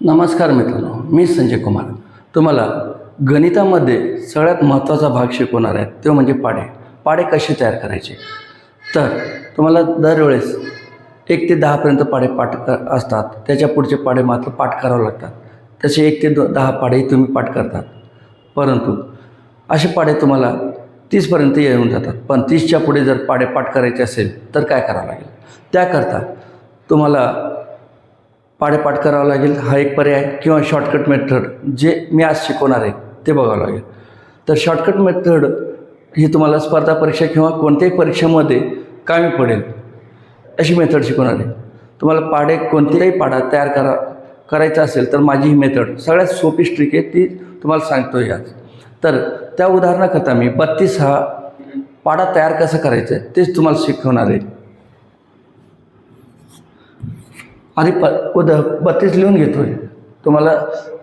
नमस्कार मित्रांनो मी संजय कुमार. तुम्हाला गणितामध्ये सगळ्यात महत्त्वाचा भाग शिकवणार आहे तो म्हणजे पाडे. पाडे कसे तयार करायचे? तर तुम्हाला दरवेळेस एक ते दहापर्यंत पाडे पाठ क असतात. त्याच्या पुढचे पाडे मात्र पाठ करावे लागतात. तसे एक ते द दहा पाडेही तुम्ही पाठ करतात. परंतु असे पाडे तुम्हाला तीसपर्यंत येऊन जातात. पण तीसच्या पुढे जर पाडे पाठ करायचे असेल तर काय करावं लागेल? त्याकरता तुम्हाला पाडेपाठ करावं लागेल हा एक पर्याय किंवा शॉर्टकट मेथड जे मी आज शिकवणार आहे ते बघावं लागेल. तर शॉर्टकट मेथड ही तुम्हाला स्पर्धा परीक्षा किंवा कोणत्याही परीक्षेमध्ये कामी पडेल. अशी मेथड शिकवणार आहे. तुम्हाला पाडे कोणत्याही पाडा तयार करा करायचा असेल तर माझी ही मेथड सगळ्यात सोपी ट्रिक आहे ती तुम्हाला सांगतो आहे आज. तर त्या उदाहरणाकरता मी बत्तीस हा पाडा तयार कसं करायचं आहे तेच तुम्हाला शिकवणार आहे. आधी प उद बत्तीस लिहून घेतो आहे तुम्हाला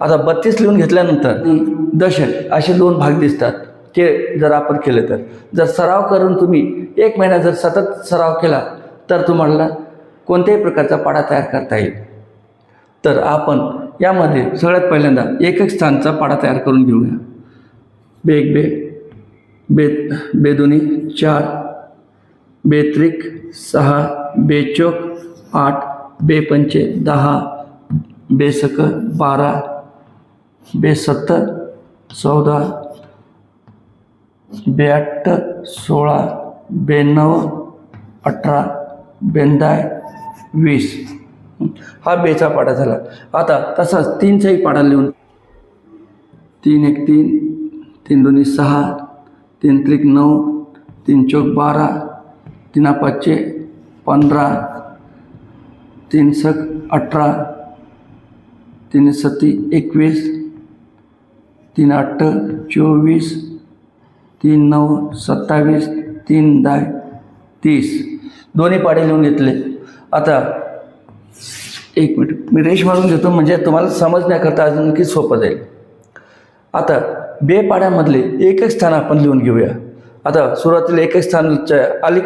आता बत्तीस लिहून घेतल्यानंतर दशक असे दोन भाग दिसतात. ते जर आपण केले तर. जर सराव करून तुम्ही एक महिना जर सतत सराव केला तर तुम्हाला कोणत्याही प्रकारचा पाडा तयार करता येईल. तर आपण यामध्ये सगळ्यात पहिल्यांदा एक एक स्थानचा पाडा तयार करून घेऊया. बे एक बे बे बेदुनी चार बेत्रिक सहा बेचोक आठ बेपंचे दहा बेसक बारा बेसत्तर चौदा बेआठ सोळा ब्याण्णव अठरा बेंदाय वीस. हा बेचा पाडा झाला. आता तसाच तीनचाही पाडा लिहून. तीन एक तीन तीन दोन्ही सहा तीन त्रिक नऊ तीन चौक बारा तीन पाचशे पंधरा तीन सक अठरा तीन सती एकवीस तीन आठ चोवीस तीन नऊ सत्तावीस तीन दहा तीस. दोन्ही पाडे लिहून घेतले. आता एक मिनिट. मी रेश मारून घेतो म्हणजे तुम्हाला समजण्याकरता अजून की सोपं जाईल. आता बे पाड्यामधले एक एक स्थान आपण लिहून घेऊया. आता सुरुवातीला एक एक स्थानच्या अलीक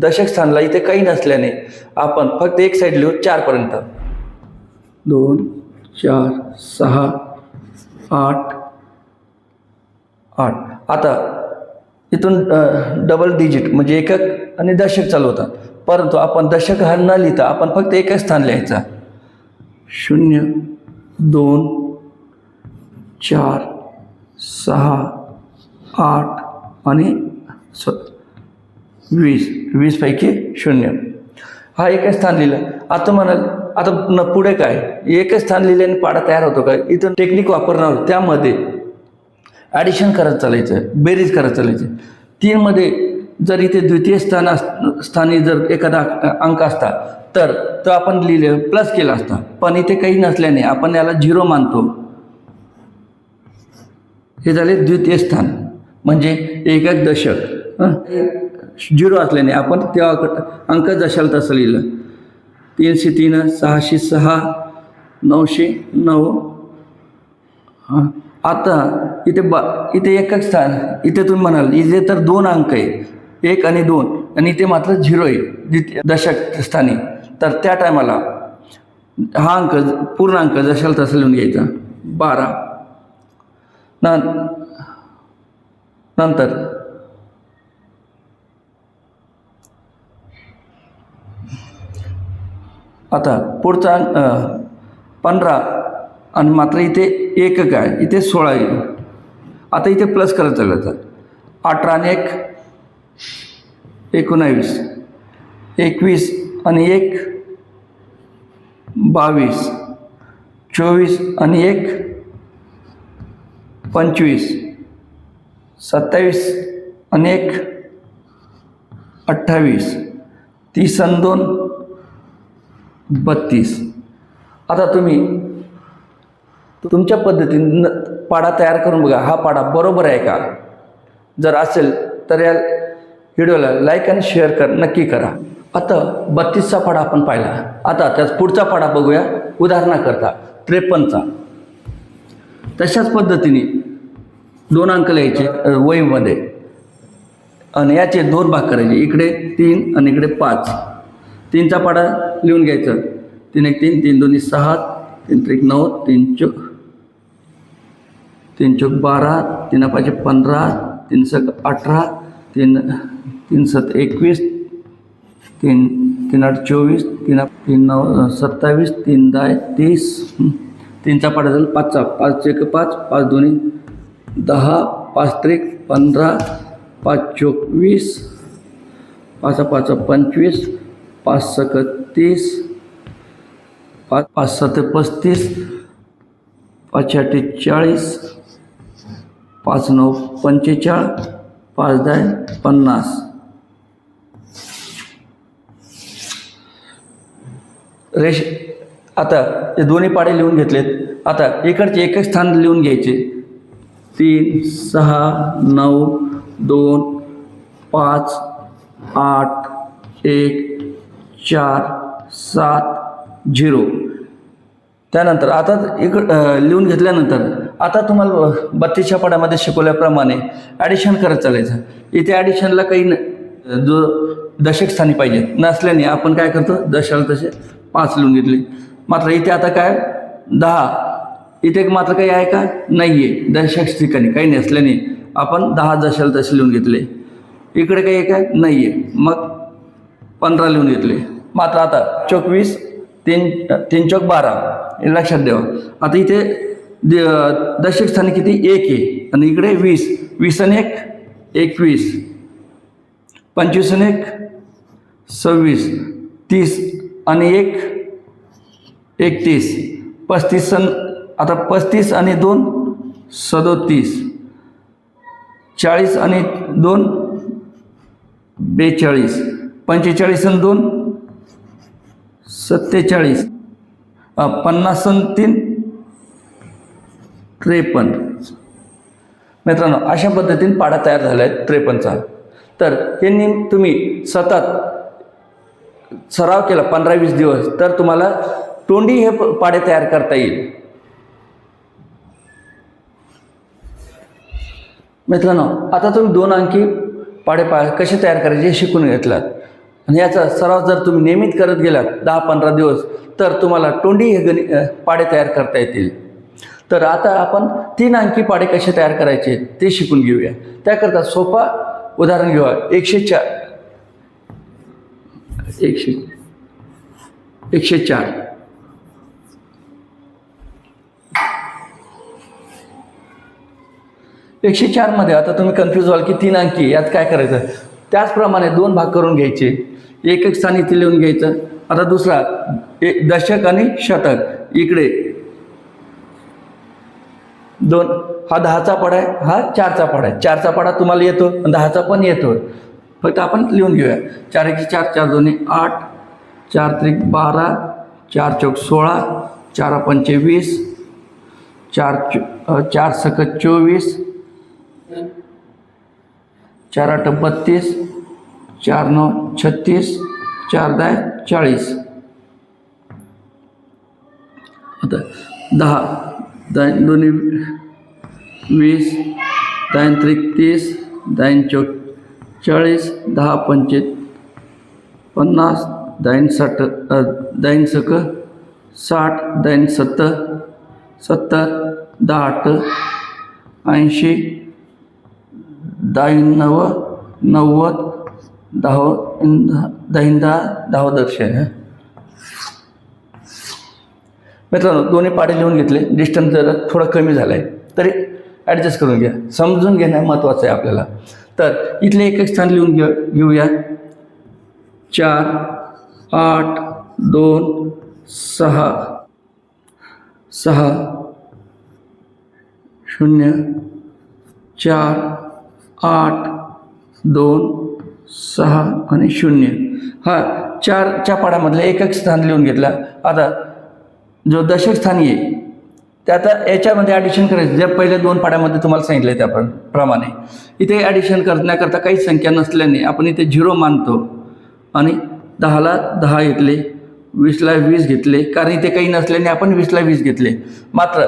दशक स्थानला इथे काही नसल्याने आपण फक्त एक साईड लिहू चारपर्यंत. दोन चार सहा आठ. आठ. आता इथून डबल डिजिट म्हणजे एकक आणि दशक चालू होतात परंतु आपण दशक हा न लिहिता आपण फक्त एकच स्थान लिहायचा. शून्य दोन चार सहा आठ आणि स वीस वीसपैकी शून्य. हा एकच स्थान लिहिलं. आता म्हणाल आता न पुढे काय? एकच स्थान लिहिल्याने पाडा तयार होतो काय इथं टेक्निक वापरणार त्यामध्ये ॲडिशन करत चालायचं बेरीज करत चालायचं. तीनमध्ये जर इथे द्वितीय स्थान अस स्थानी जर एखादा अंक असता तर तो आपण लिहिलं प्लस केला असता. पण इथे काही नसल्याने आपण याला झिरो मानतो. हे झाले द्वितीय स्थान. म्हणजे एक एक दशक झिरो असल्याने आपण तेव्हा अंक जशाल तसं लिहिलं. तीनशे तीन सहाशे सहा नऊशे नऊ. हां. आता इथे बा इथे एकच स्थान. इथे तुम्ही म्हणाल इथे तर दोन अंक आहे एक आणि दोन. आणि इथे मात्र झिरो आहे. द्वितीय दशक स्थानी. तर त्या टायमाला हा अंक पूर्ण अंक जशाल तसं लिहून घ्यायचा. बारा. न नंतर आता पुढचा पंधरा आणि मात्र इथे एक काय? इथे सोळा येईल. आता इथे प्लस करत चालायचं अठरा आणि एक एकोणावीस. एकवीस आणि एक बावीस. चोवीस आणि एक पंचवीस. सत्तावीस आणि एक अठ्ठावीस. तीस आणि दोन बत्तीस. आता तुम्ही तुमच्या पद्धतीनं पाडा तयार करून बघा. हा पाडा बरोबर आहे का? जर असेल तर या व्हिडिओला लाईक आणि शेअर कर नक्की करा. आता बत्तीसचा पाडा आपण पाहिला. आता त्याच पुढचा पाडा बघूया. उदाहरणाकरता त्रेपन्नचा. तशाच पद्धतीने दोन अंक लिहायचे वहीमध्ये. आणि याचे दोन भाग करायचे. इकडे तीन आणि इकडे पाच. तीनचा पाडा लिहून घ्यायचं. तीन एक तीन तीन दोन्ही सहा तीन त्रिक नऊ तीन चौक तीन चौक बारा तीन पाचशे पंधरा तीन सक अठरा तीन तीन सत एकवीस तीन तीन आठ चोवीस तीन तीन नऊ सत्तावीस तीन दहा तीस तीनचा पाठ झाला पाचचा. पाच एक पाच पाच दोन्ही दहा पाच त्रिक पंधरा पाच चोवीस पाच पाच पंचवीस पाच सकत तीस पाच पाच सात पस्तीस पाच आठे चाळीस पाच नऊ पंचेचाळ पाच दहा पन्नास. रेश आता ते दोन्ही पाडे लिहून घेतलेत. आता इकडचे एकच स्थान लिहून घ्यायचे. तीन सहा नऊ दोन पाच आठ एक चार सात झिरो. त्यानंतर आता इकड लिहून घेतल्यानंतर आता तुम्हाला बत्तीसच्या पाड्यामध्ये शिकवल्याप्रमाणे ॲडिशन करत चालायचं. इथे ॲडिशनला काही न जो दशकस्थानी पाहिजे नसल्याने आपण काय करतो दशाला तसे पाच लिहून घेतले. मात्र इथे आता काय दहा. इथे मात्र काही आहे का? नाही आहे दशक ठिकाणी काही नसल्याने आपण दहा दशाला तसे लिहून घेतले. इकडे काही आहे का? नाही आहे मग पंधरा लिहून घेतले. मात्र आता चोवीस तीन तीन चौक बारा हे लक्षात द्यावं आता इथे द- दशक स्थानी किती? एक आहे. आणि इकडे वीस. वीस आणि एक एकवीस. पंचवीस आणि एक सव्वीस. तीस आणि एक एकतीस. पस्तीस सन आता पस्तीस आणि दोन सदोतीस. चाळीस आणि दोन बेचाळीस. पंचेचाळीस आणि दोन सत्तेचाळीस. पन्नास तीन त्रेपन्न. मित्रांनो अशा पद्धतीने पाडा तयार झाला आहे त्रेपन्नचा. तर हे नियम तुम्ही सतत सराव केला पंधरा वीस दिवस तर तुम्हाला तोंडी हे प- पाडे तयार करता येईल. मित्रांनो आता तुम्ही दोन अंकी पाडे पा कसे तयार करायचे हे शिकून घेतलात. आणि याचा सराव जर तुम्ही नियमित करत गेलात दहा पंधरा दिवस तर तुम्हाला तोंडी हे गणि पाडे तयार करता येतील. तर आता आपण तीन अंकी पाडे कसे तयार करायचे ते शिकून घेऊया. त्याकरता सोपा उदाहरण घेऊया. एकशे चार. एकशे एकशे चार. एकशे चारमध्ये आता तुम्ही कन्फ्यूज व्हाल की तीन अंकी यात काय करायचं? त्याचप्रमाणे दोन भाग करून घ्यायचे. एक एक स्थान इथे लिहून घ्यायचं. आता दुसरा एक दशक आणि शतक. इकडे. दोन हा दहाचा पाडा आहे हा चारचा पाडा आहे. चारचा पाडा तुम्हाला येतो आणि दहाचा पण येतो. फक्त आपण लिहून घेऊया. चार एक चार चार दोन्ही आठ. चार त्रिक बारा. चार चौक सोळा. चार पंचे वीस चार चो चार सकत चोवीस. चार आठ बत्तीस. चार नऊ छत्तीस चार दहा चाळीस. आता दहा दाईन दोन्ही वीस दहा त्रिक तीस दहा चौ चाळीस दहा पंचे पन्नास दाईन साठ दाईन सक साठ दाईन सत्तर सत्तर दहा आठ ऐंशी दाईन नव नव्वद दहा दहिंदा दहा दर्शन मित्रांनो दोन्ही पाडे लिहून घेतले. डिस्टन्स जरा थोडा कमी झाला आहे तरी ॲडजस्ट करून घ्या. समजून घेणं महत्त्वाचं आहे आपल्याला. तर इथले एक एक स्थान लिहून घेऊ घेऊया चार आठ दोन सहा. सहा शून्य चार आठ दोन सहा आणि शून्य. हा चारच्या पाडामधलं एक एक स्थान लिहून घेतला. आता जो दशक स्थानी आहे ते आता याच्यामध्ये ॲडिशन करायचं. ज्या पहिल्या दोन पाड्यामध्ये तुम्हाला सांगितलं त्या प्र- प्रमाणे. इथे ॲडिशन करण्याकरता काही संख्या नसल्याने आपण इथे झिरो मानतो. आणि दहाला दहा घेतले वीसला वीस घेतले कारण इथे काही नसल्याने आपण वीसला वीस घेतले. मात्र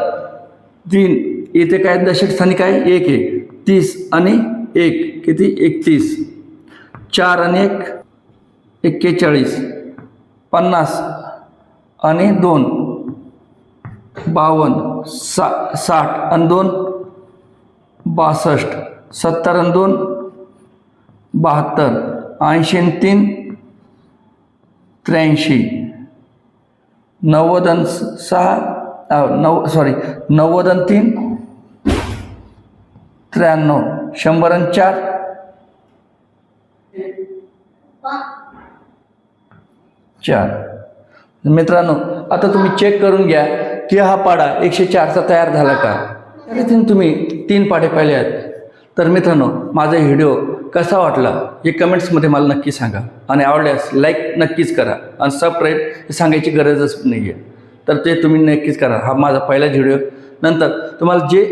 तीन इथे काय दशक स्थानी काय? एक आहे. तीस आणि एक किती? एकतीस. चार आणि एक एक्केचाळीस पन्नास आणि दोन बावन्न सा साठ आणि दोन बासष्ट सत्तर आणि दोन बहात्तर ऐंशी आणि तीन त्र्याऐंशी नव्वद आणि सहा नव सॉरी नव्वद आणि तीन त्र्याण्णव शंभर आणि चार चार. मित्रांनो आता तुम्ही चेक करून घ्या की हा पाडा एकशे चारचा तयार झाला का? त्याच्यातून तुम्ही तीन पाडे पाहिले आहेत. तर मित्रांनो माझा व्हिडिओ कसा वाटला हे कमेंट्समध्ये मला नक्की सांगा. आणि आवडल्यास लाईक नक्कीच करा. आणि सबस्क्राईब हे सांगायची गरजच नाही आहे तर ते तुम्ही नक्कीच करा. हा माझा पहिला व्हिडिओ. नंतर तुम्हाला जे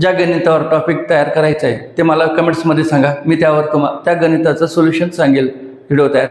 ज्या गणितावर टॉपिक तयार करायचं आहे ते मला कमेंट्समध्ये सांगा. मी त्यावर तुम्हा त्या गणिताचं सोल्युशन सांगेल. व्हिडिओ तयार